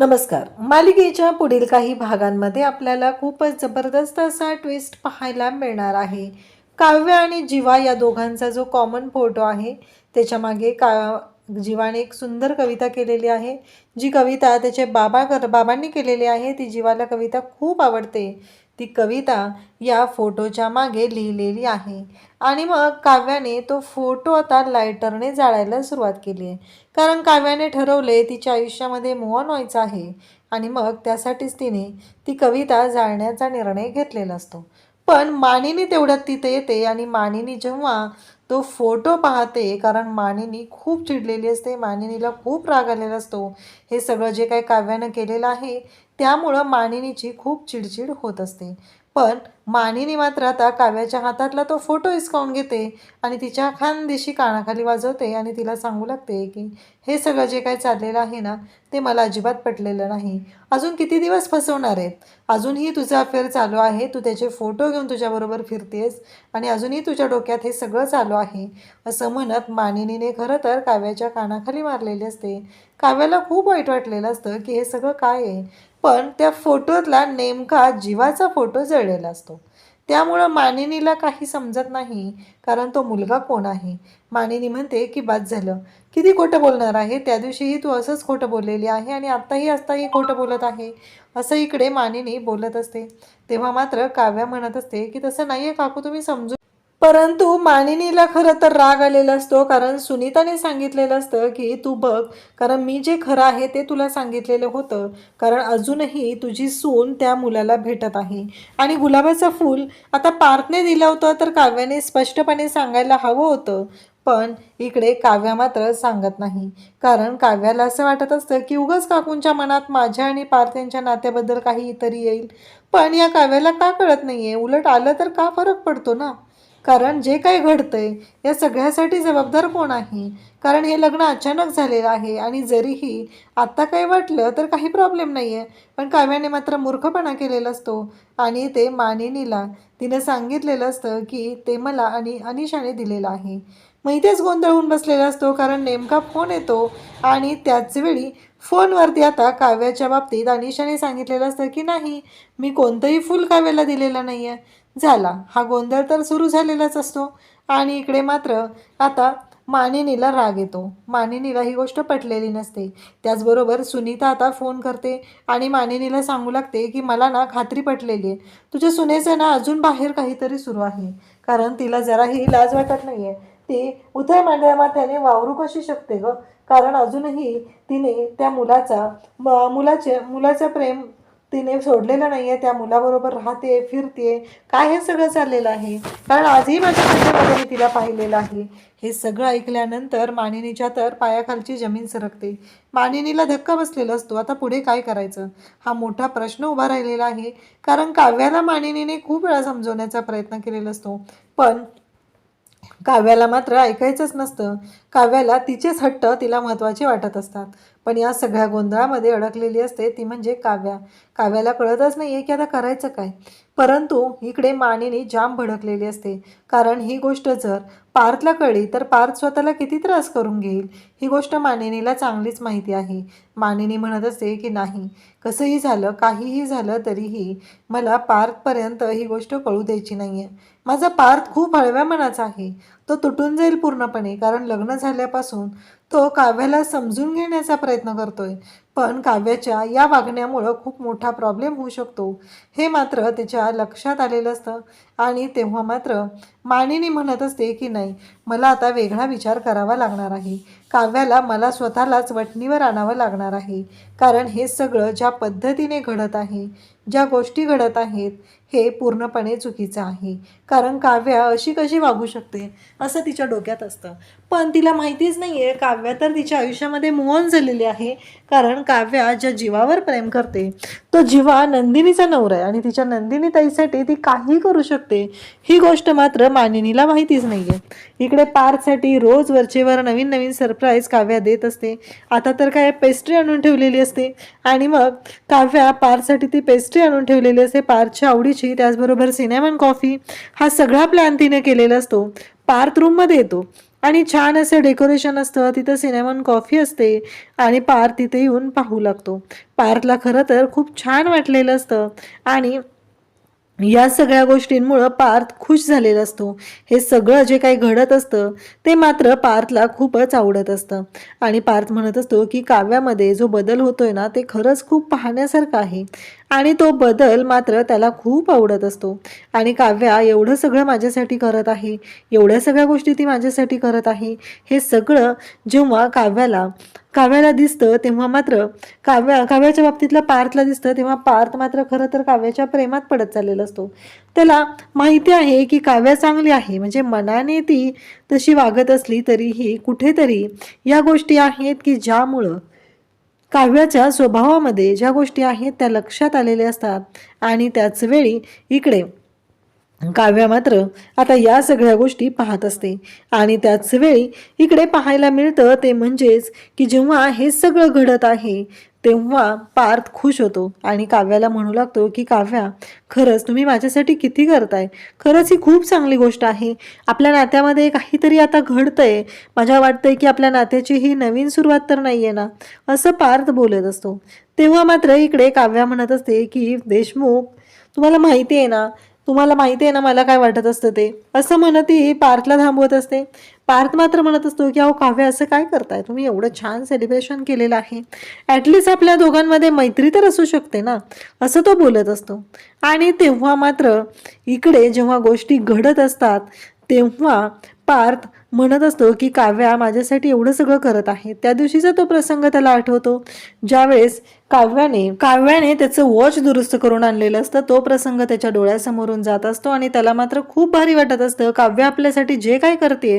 नमस्कार. मालिकेच्या पुढील काही भागांमध्ये आपल्याला खूपच जबरदस्त असा ट्विस्ट पाहायला मिळणार आहे. काव्य आणि जीवा या दोघांचा जो कॉमन फोटो आहे त्याच्यामागे का जीवाने एक सुंदर कविता केलेली आहे. जी कविता त्याचे बाबा कर बाबांनी केलेली आहे ती जीवाला कविता खूप आवडते. ती कविता या फोटोच्या मागे लिहिलेली आहे. आणि मग काव्याने तो फोटो आता लायटरने जाळायला सुरुवात केली आहे. कारण काव्याने ठरवले तिच्या आयुष्यामध्ये मोहन व्हायचं आहे. आणि मग त्यासाठीच तिने ती कविता जाळण्याचा निर्णय घेतलेला असतो. पण मानिनी तेवढ्यात तिथे येते आणि मानिनी जेव्हा तो फोटो पाहते कारण मानिनी खूप चिडलेली असते मानिनीला खूप राग आलेला असतो. हे सगळं जे काही काव्यानं केलेलं आहे त्यामुळं मानिनीची खूप चिडचिड होत असते. पण मानिनी मात्र आता काव्याच्या हातातला तो फोटो हिसकावून घेते आणि तिच्या खानदेशी कानाखाली वाजवते आणि तिला सांगू लागते की हे सगळं जे काही चाललेलं आहे ना ते मला अजिबात पटलेलं नाही. अजून किती दिवस फसवणार आहेत अजूनही तुझं अफेअर चालू आहे तू त्याचे फोटो घेऊन तुझ्याबरोबर फिरतेस आणि अजूनही तुझ्या डोक्यात हे सगळं चालू आहे. असं म्हणत मानिनीने खरं तर काव्याच्या कानाखाली मारलेले असते. काव्याला खूप वाईट वाटलेलं असतं की हे सगळं काय आहे? पण त्या फोटोतला नेमका जीवाचा फोटो जळलेला असतो. त्यामुळं मानिनीला काही समजत नाही कारण तो मुलगा कोण आहे? मानिनी म्हणते की बाद झालं. किती खोटं बोलणार आहे? त्या दिवशीही तू असंच खोटं बोललेली आहे आणि आत्ताही असताही खोटं बोलत आहे. असं इकडे मानिनी बोलत असते. तेव्हा मात्र काव्या म्हणत असते की तसं नाही आहे काकू तुम्ही समजू परंतु मानिनीला खरं तर राग आलेला असतो कारण सुनीताने सांगितलेलं असतं की तू बघ कारण मी जे खरं आहे ते तुला सांगितलेलं होतं. कारण अजूनही तुझी सून त्या मुलाला भेटत आहे. आणि गुलाबाचं फूल आता पार्थने दिलं होतं तर काव्याने स्पष्टपणे सांगायला हवं होतं. पण इकडे काव्या मात्र सांगत नाही. कारण काव्याला असं वाटत असतं की उगाच काकूंच्या मनात माझ्या आणि पार्थ यांच्या नात्याबद्दल काही तरी येईल. पण या काव्याला का कळत नाही आहे उलट आलं तर का फरक पडतो ना? कारण जे काही घडतंय या सगळ्यासाठी जबाबदार कोण आहे? कारण हे लग्न अचानक झालेलं आहे आणि जरीही आत्ता काही वाटलं तर काही प्रॉब्लेम नाही आहे पण काव्याने मात्र मूर्खपणा केलेला असतो आणि ते मानिनीला तिनं सांगितलेलं असतं की ते मला आणि अनिशाने दिलेलं आहे. मग इथेच गोंधळ होऊन बसलेला असतो कारण नेमका फोन येतो आणि त्याचवेळी फोनवरती आता काव्याच्या बाबतीत अनिशाने सांगितलेलं असतं की नाही मी कोणतंही फुल काव्याला दिलेलं नाही आहे झाला. हा गोंधळ तर सुरू झालेलाच असतो. आणि इकडे मात्र आता मानिनीला राग येतो. मानिनीला ही गोष्ट पटलेली नसते. त्याचबरोबर सुनीता आता फोन करते आणि मानिनीला सांगू लागते की मला ना खात्री पटलेली आहे. तुझ्या सुनेचं ना अजून बाहेर काहीतरी सुरू आहे. कारण तिला जराही लाज वाटत नाही आहे ती उथळ मांडऱ्या माथ्याने वावरू कशी शकते ग? कारण अजूनही तिने त्या मुलाचा मुलाचे मुलाचं प्रेम तिने सोडलेलं नाही आहे त्या मुलाबरोबर राहते फिरते. काय हे सगळं चाललेलं आहे? कारण आजही माझ्या नजरेमध्ये मी तिला पाहिलेलं आहे. हे सगळं ऐकल्यानंतर मानिनीच्या तर पायाखालची जमीन सरकते. मानिनीला धक्का बसलेला असतो. आता पुढे काय करायचं? हा मोठा प्रश्न उभा राहिलेला आहे. कारण काव्याला मानिनीने खूप वेळा समजवण्याचा प्रयत्न केलेला असतो. पण काव्याला मात्र ऐकायचंच नसतं. काव्याला तिचेच हट्ट तिला महत्त्वाचे वाटत असतात. पण या सगळ्या गोंधळामध्ये अडकलेली असते ती म्हणजे काव्या. काव्याला कळतच नाही आहे की आता करायचं काय. परंतु इकडे मानिनी जाम भडकलेली असते. कारण ही गोष्ट जर पार्थला कळली तर पार्थ स्वतःला किती त्रास करून घेईल? ही गोष्ट मानिनीला चांगलीच माहिती आहे. मानिनी म्हणत असते की नाही कसंही झालं काहीही झालं तरीही मला पार्थपर्यंत ही गोष्ट कळू द्यायची नाही आहे माझा पार्थ खूप हळव्या मनाचा आहे. तो तुटून जाईल पूर्णपणे कारण लग्न झाल्यापासून तो काव्याला समजून घेण्याचा प्रयत्न करतोय. पण काव्याच्या या वागण्यामुळं खूप मोठा प्रॉब्लेम होऊ शकतो. हे मात्र त्याच्या लक्षात आलेलं असतं आणि तेव्हा मात्र मानिनी म्हणत असते की नाही मला आता वेगळा विचार करावा लागणार आहे. काव्याला मला स्वतःलाच वटणीवर आणावं लागणार आहे. कारण हे सगळं ज्या पद्धतीने घडत आहे ज्या गोष्टी घडत आहेत हे पूर्णपणे चुकीचं आहे. कारण काव्या अशी कशी वागू शकते? असं तिच्या डोक्यात असतं. पण तिला माहितीच नाही आहे काव्या तर तिच्या आयुष्यामध्ये मोहन झालेली आहे. कारण काव्या ज्या जीवावर प्रेम करते तो जीवा नंदिनीचा नवरा आहे आणि तिच्या नंदिनी ताईसाठी ती काही करू शकते. ही गोष्ट मात्र मानिनीला माहितीच नाही आहे इकडे पार्कसाठी रोज वरचेवर नवीन नवीन सरप्राईज काव्या देत असते. आता तर काय पेस्ट्री आणून ठेवलेली असते. आणि मग काव्या पार्कसाठी ती पेस्ट्री आणून ठेवलेली असते. पार्कच्या आवडीची त्याचबरोबर सिनेमन कॉफी हा सगळा प्लॅन तिने केलेला असतो. पार्थ रूममध्ये येतो. आणि छान असं डेकोरेशन असतं तिथं सिनेमन कॉफी असते आणि पार्थ तिथे येऊन पाहू लागतो. पार्थला खरं तर खूप छान वाटलेलं असतं आणि या सगळ्या गोष्टींमुळं पार्थ खुश झालेला असतो. हे सगळं जे काही घडत असतं ते मात्र पार्थला खूपच आवडत असतं. आणि पार्थ म्हणत असतो की काव्यामध्ये जो बदल होतोय ना ते खरंच खूप पाहण्यासारखं आहे. आणि तो बदल मात्र त्याला खूप आवडत असतो. आणि काव्या एवढं सगळं माझ्यासाठी करत आहे एवढ्या सगळ्या गोष्टी ती माझ्यासाठी करत आहे हे सगळं जेव्हा काव्याला काव्याला दिसतं तेव्हा मात्र काव्या काव्याच्या बाबतीतला पार्थला दिसतं तेव्हा पार्थ मात्र खरं तर काव्याच्या प्रेमात पडत चाललेला असतो. त्याला माहिती आहे की काव्या चांगली आहे म्हणजे मनाने ती तशी वागत असली तरीही कुठेतरी या गोष्टी आहेत की ज्यामुळं काव्याच्या स्वभावामध्ये ज्या गोष्टी आहेत त्या लक्षात आलेल्या असतात आणि त्याच वेळी इकडे काव्या मात्र आता या सगळ्या गोष्टी पाहत असते. आणि त्याच वेळी इकडे पाहायला मिळतं ते म्हणजेच की जेव्हा हे सगळं घडत आहे तेव्हा पार्थ खुश होतो आणि काव्याला म्हणू लागतो की काव्या खरंच तुम्ही माझ्यासाठी किती करताय? खरंच ही खूप चांगली गोष्ट आहे. आपल्या नात्यामध्ये काहीतरी आता घडतंय. माझ्या वाटतंय की आपल्या नात्याची ही नवीन सुरुवात तर नाही आहे ना? असं पार्थ बोलत असतो. तेव्हा मात्र इकडे काव्या म्हणत असते की देशमुख तुम्हाला माहिती आहे ना? तुम्हाला माहिती आहे ना मला काय वाटत असतं ते? असं म्हणत ती पार्थला थांबवत असते. पार्थ मात्र म्हणत असतो की अहो काव्य असं काय करताय? तुम्ही एवढं छान सेलिब्रेशन केलेलं आहे. ॲटलिस्ट आपल्या दोघांमध्ये मैत्री तर असू शकते ना? असं तो बोलत असतो. आणि तेव्हा मात्र इकडे जेव्हा गोष्टी घडत असतात तेव्हा पार्थ म्हणत असतो की काव्या माझ्यासाठी एवढं सगळं करत आहे. त्या दिवशीचा तो प्रसंग त्याला आठवतो. ज्यावेळेस काव्याने. काव्याने त्याचं वॉच दुरुस्त करून आणलेलं असतं. तो प्रसंग त्याच्या डोळ्यासमोरून जात असतो आणि त्याला मात्र खूप भारी वाटत असतं. काव्य आपल्यासाठी जे काय करते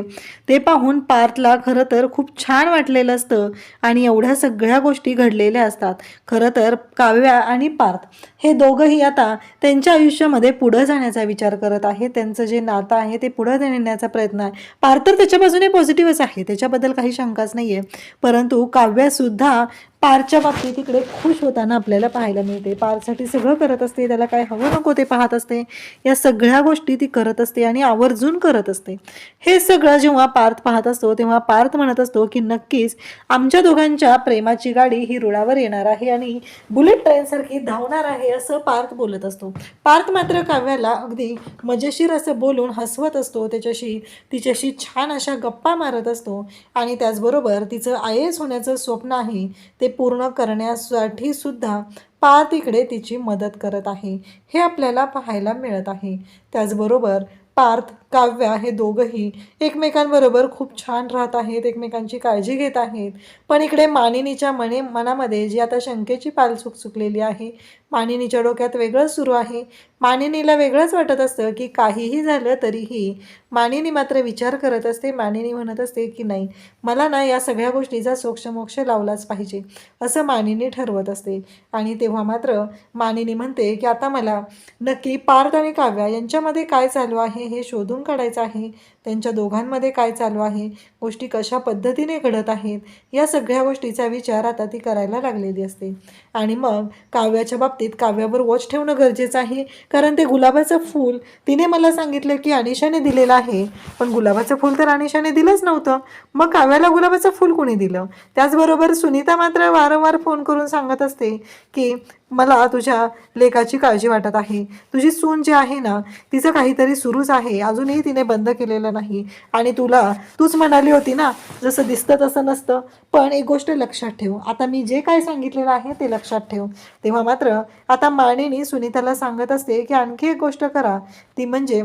ते पाहून पार्थला खरं तर खूप छान वाटलेलं असतं आणि एवढ्या सगळ्या गोष्टी घडलेल्या असतात. खरं तर काव्या आणि पार्थ हे दोघंही आता त्यांच्या आयुष्यामध्ये पुढं जाण्याचा विचार करत आहे. त्यांचं जे नातं आहे ते पुढं नेण्याचा प्रयत्न आहे. पार्थ तर त्याच्या बाजूने पॉझिटिव्हच आहे. त्याच्याबद्दल काही शंकाच नाही आहे परंतु काव्यासुद्धा पारच्या बाबतीत तिकडे खुश होताना आपल्याला पाहायला मिळते. पारसाठी सगळं करत असते त्याला काय हवं नको ते पाहत असते. या सगळ्या गोष्टी ती करत असते आणि आवर्जून करत असते. हे सगळं जेव्हा पार्थ पाहत असतो तेव्हा पार्थ म्हणत असतो की नक्कीच आमच्या दोघांच्या प्रेमाची गाडी ही रुळावर येणार आहे आणि बुलेट ट्रेनसारखी धावणार आहे असं पार्थ बोलत असतो. पार्थ मात्र काव्याला अगदी मजेशीर असं बोलून हसवत असतो. त्याच्याशी तिच्याशी छान अशा गप्पा मारत असतो आणि त्याचबरोबर तिचं आय एस होण्याचं स्वप्न आहे ते पूर्ण करण्यासाठी सुद्धा पार्थ इकडे तिची मदत करत आहे. हे आपल्याला पाहायला मिळत आहे. त्याचबरोबर पार्थ काव्या हे दोघंही एकमेकांबरोबर खूप छान राहत आहेत एकमेकांची काळजी घेत आहेत. पण इकडे मानिनीच्या मने मनामध्ये जी आता शंकेची पाल चुकलेली आहे मानिनीच्या डोक्यात वेगळंच सुरू आहे. मानिनीला वेगळंच वाटत असतं की काहीही झालं तरीही मानिनी मात्र विचार करत असते. मानिनी म्हणत असते की नाही मला ना या सगळ्या गोष्टीचा सोक्षमोक्ष लावलाच पाहिजे असं मानिनी ठरवत असते. आणि तेव्हा मात्र मानिनी म्हणते की आता मला नक्की पार्थ आणि काव्या यांच्यामध्ये काय चालू आहे हे शोधून काढायचं आहे. त्यांच्या दोघांमध्ये काय चालू आहे गोष्टी कशा पद्धतीने घडत आहेत या सगळ्या गोष्टीचा विचार आता ती करायला लागलेली असते. आणि मग काव्याच्या बाबतीत काव्यावर वॉच ठेवणं गरजेचं आहे. कारण ते गुलाबाचं फूल तिने मला सांगितलं की अनिशाने दिलेलं आहे. पण गुलाबाचं फूल तर अनिशाने दिलंच नव्हतं. मग काव्याला गुलाबाचं फूल कोणी दिलं? त्याचबरोबर सुनीता मात्र वारंवार फोन करून सांगत असते की मला तुझ्या लेकाची काळजी वाटत आहे. तुझी सून जी आहे ना तिचं काहीतरी सुरूच आहे. अजूनही तिने बंद केलेलं नाही. आणि तुला तूच म्हणाली होती ना जसं दिसतं तसं नसतं. पण एक गोष्ट लक्षात ठेव. आता मी जे काय सांगितलेलं आहे ते लक्षात ठेव. तेव्हा मात्र आता मानेनी सुनीताला सांगत असते की आणखी एक गोष्ट करा. ती म्हणजे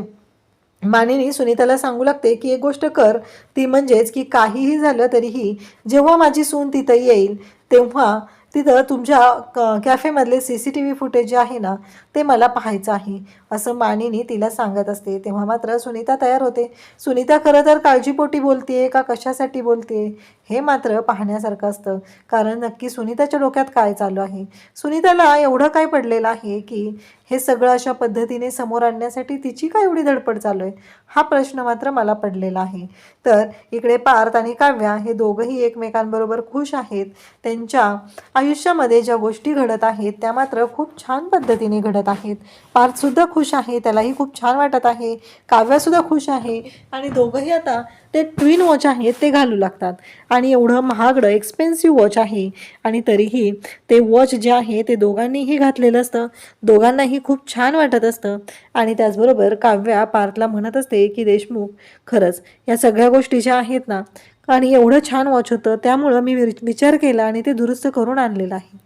मानेनी सुनीताला सांगू लागते की एक गोष्ट कर. ती म्हणजेच की काहीही झालं तरीही जेव्हा माझी सून तिथं येईल तेव्हा तिथं तुमच्या क कॅफेमधले C C T V footage जे आहे ना ते मला पाहायचं आहे. असं मानिनी तिला सांगत असते. तेव्हा मात्र सुनीता तयार होते. सुनीता खरं तर काळजीपोटी बोलते का कशासाठी बोलते हे मात्र पाहण्यासारखं असतं. कारण नक्की सुनीताच्या डोक्यात काय चालू आहे? सुनीताला एवढं काय पडलेलं आहे की हे सगळं अशा पद्धतीने समोर आणण्यासाठी तिची काय एवढी धडपड चालू आहे? हा प्रश्न मात्र मला पडलेला आहे. तर इकडे पार्थ आणि काव्या हे दोघंही एकमेकांबरोबर खुश आहेत. त्यांच्या आयुष्यामध्ये ज्या गोष्टी घडत आहेत त्या मात्र खूप छान पद्धतीने घडत आहेत. पार्थसुद्धा खुश आहे त्यालाही खूप छान वाटत आहे. काव्यासुद्धा खुश आहे. आणि दोघंही आता ते ट्विन वॉच आहेत ते घालू लागतात. आणि एवढं महागडं एक्सपेन्सिव्ह वॉच आहे. आणि तरीही ते वॉच जे आहे ते दोघांनीही घातलेलं असतं. दोघांनाही खूप छान वाटत असतं. आणि त्याचबरोबर काव्या पार्थला म्हणत असते की देशमुख खरंच या सगळ्या गोष्टी ज्या आहेत ना आणि एवढं छान वॉच होतं त्यामुळं मी विचार केला आणि ते दुरुस्त करून आणलेलं आहे.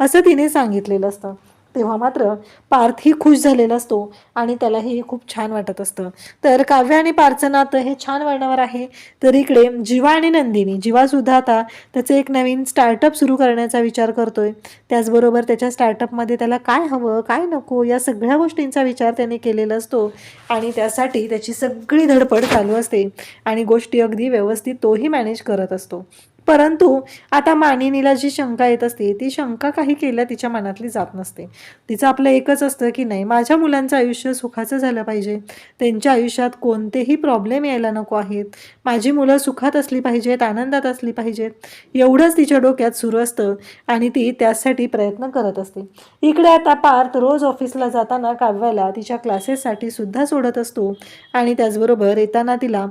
असं तिने सांगितलेलं असतं. तेव्हा मात्र पार्थही खुश झालेला असतो आणि त्यालाही खूप छान वाटत असतं. तर काव्य आणि पार्थचं नातं हे छान वळणावर आहे. तर इकडे जीवा आणि नंदिनी. जीवासुद्धा आता त्याचं एक नवीन स्टार्टअप सुरू करण्याचा विचार करतोय. त्याचबरोबर त्याच्या स्टार्टअपमध्ये त्याला काय हवं काय नको या सगळ्या गोष्टींचा विचार त्याने केलेला असतो. आणि त्यासाठी त्याची सगळी धडपड चालू असते. आणि गोष्टी अगदी व्यवस्थित तोही मॅनेज करत असतो. परंतु आता मानिनीला जी शंका येत असते ती शंका काही केल्या तिच्या मनातली जात नसते. तिचं आपलं एकच असतं की नाही माझ्या मुलांचं आयुष्य सुखाचं झालं पाहिजे. त्यांच्या आयुष्यात कोणतेही प्रॉब्लेम यायला नको आहेत. माझी मुलं सुखात असली पाहिजेत आनंदात असली पाहिजेत. एवढंच तिच्या डोक्यात सुरू असतं आणि ती त्यासाठी प्रयत्न करत असते. इकडे आता पार्थ रोज ऑफिसला जाताना काव्याला तिच्या क्लासेससाठी सुद्धा सोडत असतो आणि त्याचबरोबर येताना तिला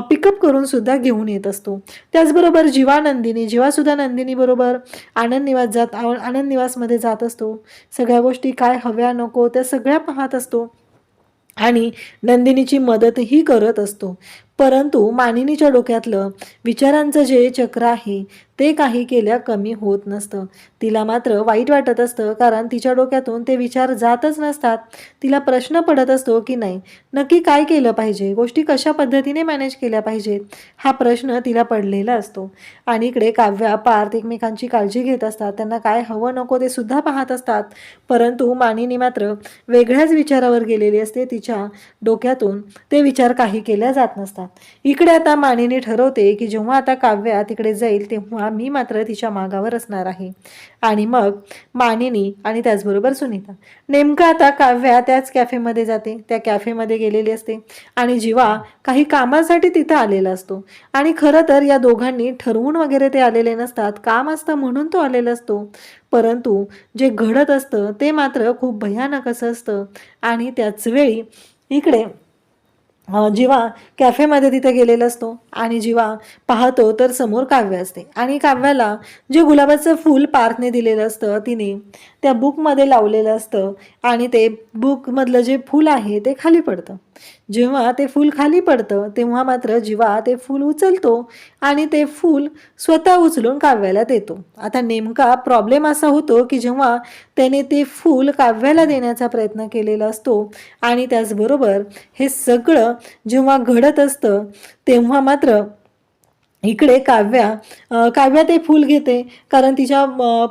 पिकअप करून सुद्धा घेऊन येत असतो. त्याचबरोबर जीव नंदिनी जीवासुद्धा नंदिनीबरोबर आनंद निवास जात आनंद निवासमध्ये जात असतो. सगळ्या गोष्टी काय हव्या नको त्या सगळ्या पाहत असतो. आणि नंदिनीची मदतही करत असतो. परंतु मानिनीच्या डोक्यातलं विचारांचं जे चक्र आहे ते काही केल्या कमी होत नसतं. तिला मात्र वाईट वाटत असतं कारण तिच्या डोक्यातून ते विचार जातच नसतात. तिला प्रश्न पडत असतो की नाही नक्की काय केलं पाहिजे? गोष्टी कशा पद्धतीने मॅनेज केल्या पाहिजेत? हा प्रश्न तिला पडलेला असतो. आणि इकडे काव्या पार्थ एकमेकांची काळजी घेत असतात. त्यांना काय हवं नको ते सुद्धा पाहत असतात. परंतु मानिनी मात्र वेगळ्याच विचारावर गेलेली असते. तिच्या डोक्यातून ते विचार काही केल्या जात नसतात. इकडे आता मानिनी ठरवते की जेव्हा आता काव्या तिकडे जाईल तेव्हा मी मात्र तिच्या मागावर असणार आहे. आणि मग मानिनी आणि त्याचबरोबर सुनीता. नेमकं आता काव्या त्याच कॅफेमध्ये जाते. त्या कॅफेमध्ये गेलेली असते. आणि जीवा काही कामासाठी तिथं आलेला असतो. आणि खरं तर या दोघांनी ठरवून वगैरे ते आलेले नसतात. काम असतं म्हणून तो आलेला असतो. परंतु जे घडत असतं ते मात्र खूप भयानक असं असतं. आणि त्याच वेळी इकडे जीवा कॅफेमध्ये तिथे गेलेला असतो आणि जीवा पाहतो तर समोर काव्य असते. आणि काव्याला जे गुलाबाचं फूल पार्थने दिलेलं असतं तिने त्या बुकमध्ये लावलेलं असतं आणि ते बुकमधलं जे फूल आहे ते खाली पडतं. जेव्हा ते फूल खाली पडतं तेव्हा मात्र जीवा ते फूल उचलतो आणि ते फूल स्वतः उचलून काव्याला देतो. आता नेमका प्रॉब्लेम असा होतो की जेव्हा त्याने ते फूल काव्याला देण्याचा प्रयत्न केलेला असतो आणि त्याचबरोबर हे सगळं जेव्हा घडत असतं तेव्हा मात्र इकडे काव्या काव्या ते फूल घेते कारण तिच्या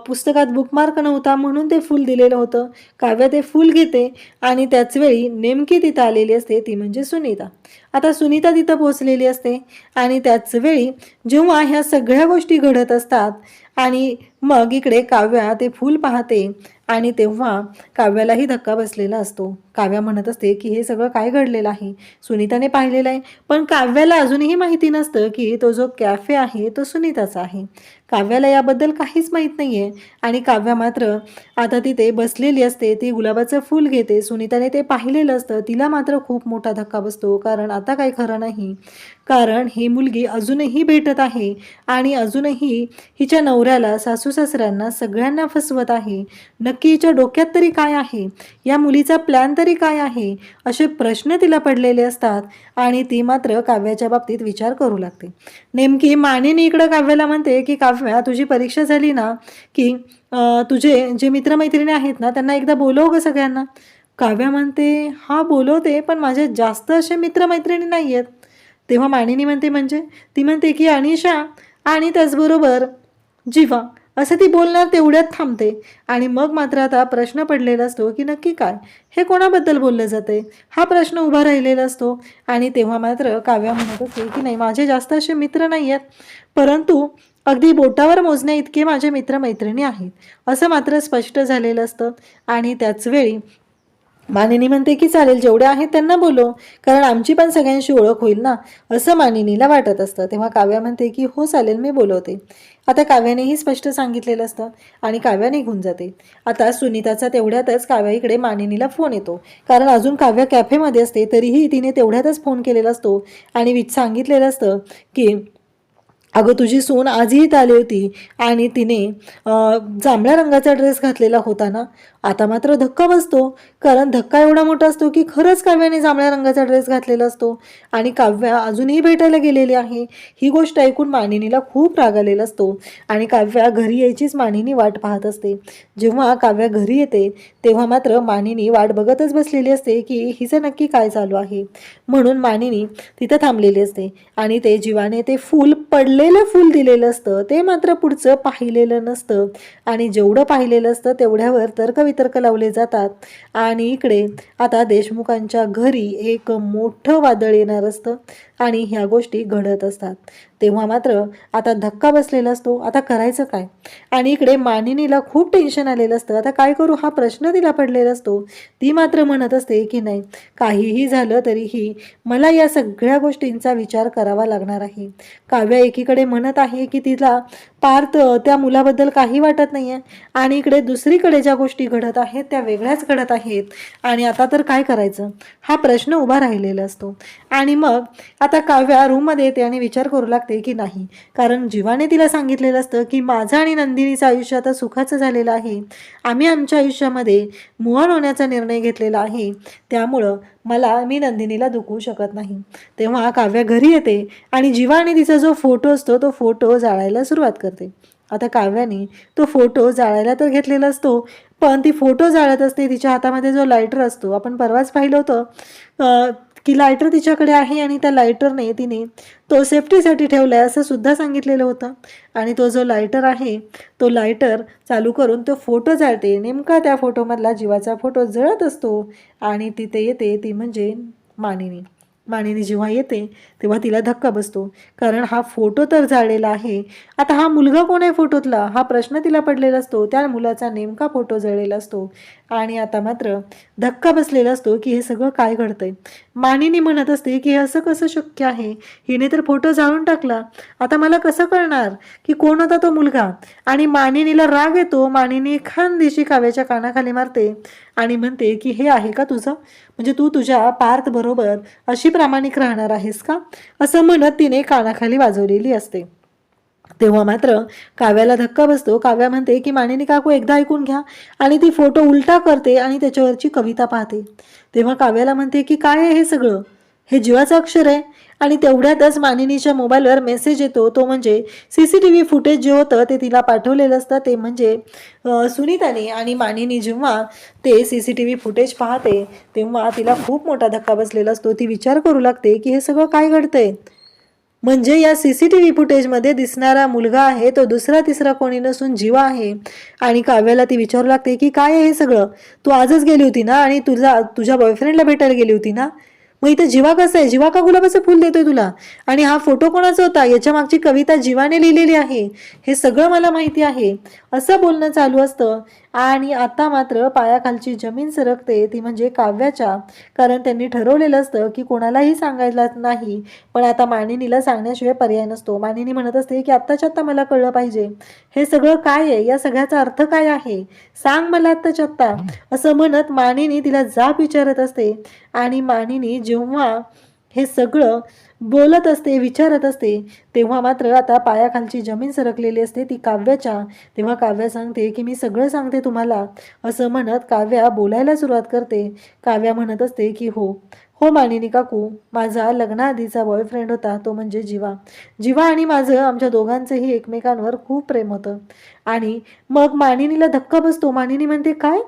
पुस्तकात बुकमार्क नव्हता म्हणून ते फूल दिलेलं होतं. काव्या ते फूल घेते आणि त्याच वेळी नेमकी तिथं आलेली असते ती म्हणजे सुनीता. आता सुनीता तिथं पोचलेली असते आणि त्याच वेळी जेव्हा ह्या सगळ्या गोष्टी घडत असतात आणि मग इकडे काव्या ते फूल पाहते आणि तेव्हा काव्यालाही धक्का बसलेला असतो. काव्या म्हणत असते की हे सगळं काय घडलेलं आहे? सुनीताने पाहिलेलं आहे. पण काव्याला अजूनही माहिती नसतं की तो जो कॅफे आहे तो सुनीताचा आहे. काव्याला याबद्दल काहीच माहीत नाही आहे आणि काव्या मात्र आता तिथे बसलेली असते. ती गुलाबाचं फूल घेते. सुनीताने ते पाहिलेलं असतं. तिला मात्र खूप मोठा धक्का बसतो. कारण आता काही खरं नाही. कारण ही मुलगी अजूनही भेटत आहे. आणि अजूनही हिच्या नवऱ्याला सासू सासऱ्यांना सगळ्यांना फसवत आहे. नक्की हिच्या डोक्यात तरी काय आहे? या मुलीचा प्लॅन तरी काय आहे? असे प्रश्न तिला पडलेले असतात आणि ती मात्र काव्याच्या बाबतीत विचार करू लागते. नेमकी मानिनी इकडं काव्याला म्हणते की काव्या तुझी परीक्षा झाली ना की तुझे जे मित्रमैत्रिणी आहेत ना त्यांना एकदा बोलव ग सगळ्यांना. काव्या म्हणते हा बोलवते पण माझे जास्त असे मित्रमैत्रिणी नाही आहेत तेव्हा मानिनी म्हणते म्हणजे? ती म्हणते की अनिशा आणि त्याचबरोबर जीवा असं ती बोलणार तेवढ्यात थांबते. आणि मग मात्र आता प्रश्न पडलेला असतो की नक्की काय? हे कोणाबद्दल बोललं जाते हा प्रश्न उभा राहिलेला असतो. आणि तेव्हा मात्र काव्या म्हणत असते की नाही माझे जास्त असे मित्र नाही आहेत परंतु अगदी बोटावर मोजण्या इतके माझे मित्रमैत्रिणी आहेत. असं मात्र स्पष्ट झालेलं असतं. आणि त्याच वेळी मानिनी म्हणते की चालेल जेवढे आहेत त्यांना बोलो. कारण आमची पण सगळ्यांशी ओळख होईल ना. असं मानिनीला वाटत असतं. तेव्हा काव्या म्हणते की हो चालेल मी बोलवते. आता काव्यानेही स्पष्ट सांगितलेलं असतं आणि काव्या निघून जाते. आता सुनीताचा तेवढ्यातच काव्या इकडे मानिनीला फोन येतो. कारण अजून काव्या कॅफेमध्ये असते तरीही तिने तेवढ्यातच फोन केलेला असतो आणि विच सांगितलेलं असतं की अगं तुझी सून आजही इथं आली होती आणि तिने जांभळ्या रंगाचा ड्रेस घातलेला होता ना? आता मात्र धक्का बसतो. कारण धक्का एवढा मोठा असतो की खरंच काव्याने जांभळ्या रंगाचा ड्रेस घातलेला असतो. आणि काव्या अजूनही भेटायला गेलेली आहे. ही गोष्ट ऐकून मानिनीला खूप राग आलेला असतो. आणि काव्या घरी यायचीच मानिनी वाट पाहत असते. जेव्हा काव्या घरी येते तेव्हा मात्र मानिनी वाट बघतच बसलेली असते की हिचं नक्की काय चालू आहे. म्हणून मानिनी तिथं थांबलेली असते. आणि ते जीवाने ते फूल पडले दिलेलं फूल दिलेलं असतं ते मात्र पुढचं पाहिलेलं नसतं. आणि जेवढं पाहिलेलं असतं तेवढ्यावर तर्कवितर्क लावले जातात. आणि इकडे आता देशमुखांच्या घरी एक मोठं वादळ येणार असतं आणि ह्या गोष्टी घडत असतात. तेव्हा मात्र आता धक्का बसलेला असतो. आता करायचं काय? आणि इकडे मानिनीला खूप टेन्शन आलेलं असतं. आता काय करू? हा प्रश्न तिला पडलेला असतो. ती मात्र म्हणत असते की नाही काहीही झालं तरीही मला या सगळ्या गोष्टींचा विचार करावा लागणार आहे. काव्या एकीकडे म्हणत आहे की तिला पार्थ त्या मुलाबद्दल काही वाटत नाही आहे आणि इकडे दुसरीकडे ज्या गोष्टी घडत आहेत त्या वेगळ्याच घडत आहेत. आणि आता तर काय करायचं? हा प्रश्न उभा राहिलेला असतो. आणि मग आता काव्या रूममध्ये येते आणि विचार करू लागते. की नाही? कारण जीवाने तिला सांगितलेलं असतं की माझं आणि नंदिनीचं आयुष्य आता सुखाचं झालेलं आहे. आम्ही आमच्या आयुष्यामध्ये मुहान होण्याचा निर्णय घेतलेला आहे. त्यामुळं मला मी नंदिनीला दुखवू शकत नाही. तेव्हा काव्या घरी येते आणि जीवा आणि तिचा जो फोटो असतो तो फोटो जाळायला सुरुवात करते. आता काव्याने तो फोटो जाळायला तर घेतलेला असतो पण ती फोटो जाळत असते तिच्या हातामध्ये जो लायटर असतो आपण परवाच पाहिलं होतं की लायटर तिच्याकडे आहे आणि त्या लायटरने तिने तो सेफ्टीसाठी ठेवला आहे असं सुद्धा सांगितलेलं होतं. आणि तो जो लायटर आहे तो लायटर चालू करून तो फोटो जाळते. नेमका त्या फोटोमधला जीवाचा फोटो जळत असतो आणि तिथे येते ती म्हणजे मानिनी. मानिनी जेव्हा येते तेव्हा तिला धक्का बसतो. कारण हा फोटो तर जाळलेला आहे. आता हा मुलगा कोण आहे फोटोतला हा प्रश्न तिला पडलेला असतो. त्या मुलाचा नेमका फोटो जळलेला असतो. आणि आता मात्र धक्का बसलेला असतो की हे सगळं काय घडतंय? मानिनी म्हणत असते की हे असं कसं शक्य आहे? हिने तर फोटो जाळून टाकला. आता मला कसं कळणार की कोण होता तो मुलगा? आणि मानिनीला राग येतो. मानिनी खानदेशी काव्याच्या कानाखाली मारते आणि म्हणते की हे आहे का तुझं? म्हणजे तू तुझ्या पार्थ बरोबर अशी प्रामाणिक राहणार आहेस का? असं म्हणत तिने कानाखाली वाजवलेली असते. तेव्हा मात्र काव्याला धक्का बसतो. काव्या म्हणते की मानिनी काकू एकदा ऐकून घ्या. आणि ती फोटो उलटा करते आणि त्याच्यावरची कविता पाहते. तेव्हा काव्याला म्हणते की काय आहे हे सगळं? हे जीवाचं अक्षर आहे. आणि तेवढ्यातच मानिनीच्या मोबाईलवर मेसेज येतो. तो म्हणजे C C T V footage जे होतं ते तिला पाठवलेलं असतं. ते म्हणजे सुनीताने. आणि मानिनी जेव्हा ते C C T V footage पाहते तेव्हा तिला खूप मोठा धक्का बसलेला असतो. ती विचार करू लागते की हे सगळं काय घडतंय? म्हणजे या सी सी टी व्ही फुटेजमध्ये दिसणारा मुलगा आहे तो दुसरा तिसरा कोणी नसून जीवा आहे. आणि काव्याला ती विचारू लागते की काय आहे हे सगळं? तू आजच गेली होती ना? आणि तुझा तुझ्या बॉयफ्रेंडला भेटायला गेली होती ना? मग इथं जीवा कसं आहे? जीवा का गुलाबाचं फुल देतोय तुला? आणि हा फोटो कोणाचा होता? याच्या मागची कविता जीवाने लिहिलेली आहे. हे सगळं मला माहिती आहे. असं बोलणं चालू असतं. आणि आता मात्र पायाखालची जमीन सरकते. ती म्हणजे काव्याच्या. कारण त्यांनी ठरवलेलं असतं की कोणालाही सांगायला नाही. पण आता मानिनीला सांगण्याशिवाय पर्याय नसतो. मानिनी म्हणत असते की आत्ताच्या आत्ता मला कळलं पाहिजे. हे सगळं काय आहे? या सगळ्याचा अर्थ काय आहे? सांग मला आत्ताच्या आत्ता. असं म्हणत मानिनी तिला जाब विचारत असते. आणि मानिनी जेव्हा हे सगळं बोलत असते विचारत असते तेव्हा मात्र आता पायाखालची जमीन सरकलेली असते ती काव्याच्या. तेव्हा काव्या सांगते की मी सगळं सांगते तुम्हाला असं म्हणत काव्या बोलायला सुरुवात करते. काव्या म्हणत असते की हो हो मानिनी काकू माझा लग्नाआधीचा बॉयफ्रेंड होता तो म्हणजे जीवा. जीवा आणि माझं आमच्या दोघांचंही एकमेकांवर खूप प्रेम होतं. आणि मग मानिनीला धक्का बसतो. मानिनी म्हणते काय?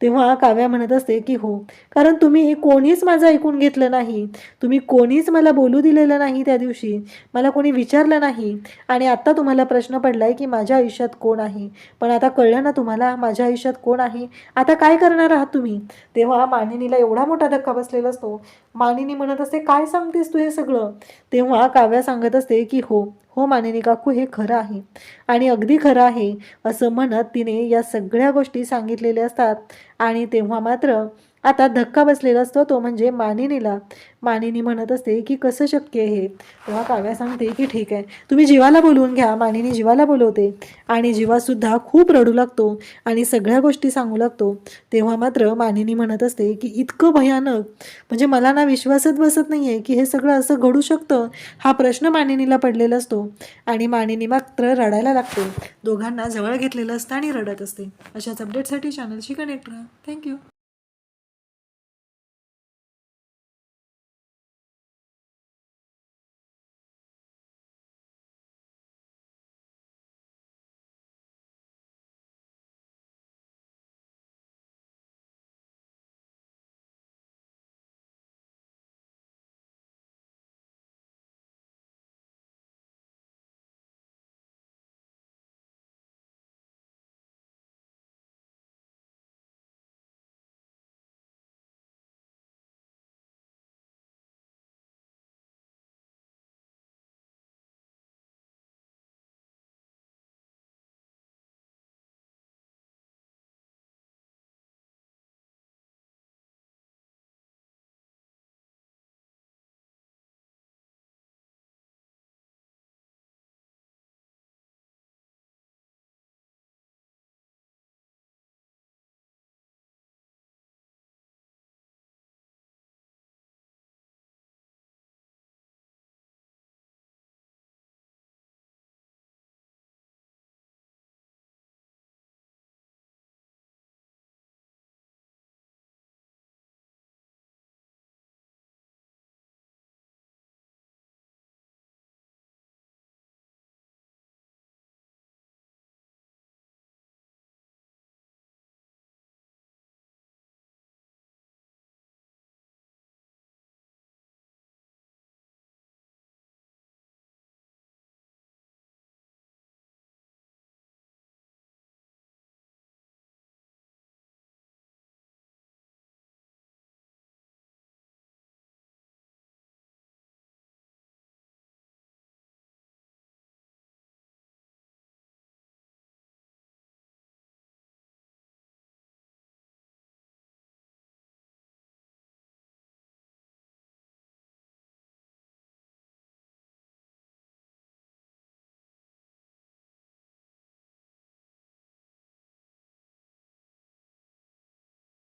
तेव्हा काव्या म्हणत असते की हो कारण तुम्ही कोणीच माझं ऐकून घेतलं नाही. तुम्ही कोणीच मला बोलू दिलेलं नाही त्या दिवशी. मला कोणी विचारलं नाही. आणि आत्ता तुम्हाला प्रश्न पडला आहे की माझ्या आयुष्यात कोण आहे? पण आता कळलं ना तुम्हाला माझ्या आयुष्यात कोण आहे? आता काय करणार आहात तुम्ही? तेव्हा मानिनीला एवढा मोठा धक्का बसलेला असतो. मानिनी म्हणत असते काय सांगतेस तू हे सगळं? तेव्हा काव्या सांगत असते की हो हो मानिनी काकू हे खरं आहे. आणि अगदी खरं आहे असं म्हणत तिने या सगळ्या गोष्टी सांगितलेल्या असतात. आणि तेव्हा मात्र आता धक्का बसलेला असतो तो म्हणजे मानिनीला. मानिनी म्हणत असते की कसं शक्य आहे? हे तेव्हा काव्या सांगते की ठीक आहे. तुम्ही जीवाला बोलवून घ्या. मानिनी जीवाला बोलवते. आणि जीवासुद्धा खूप रडू लागतो आणि सगळ्या गोष्टी सांगू लागतो. तेव्हा मात्र मानिनी म्हणत असते की इतकं भयानक. म्हणजे मला ना विश्वासच बसत नाही आहे की हे सगळं असं घडू शकतं. हा प्रश्न मानिनीला पडलेला असतो आणि मानिनी मात्र रडायला लागते. दोघांना जवळ घेतलेलं असतं आणि रडत असते. अशाच अपडेटसाठी चॅनलशी कनेक्ट राहा. थँक्यू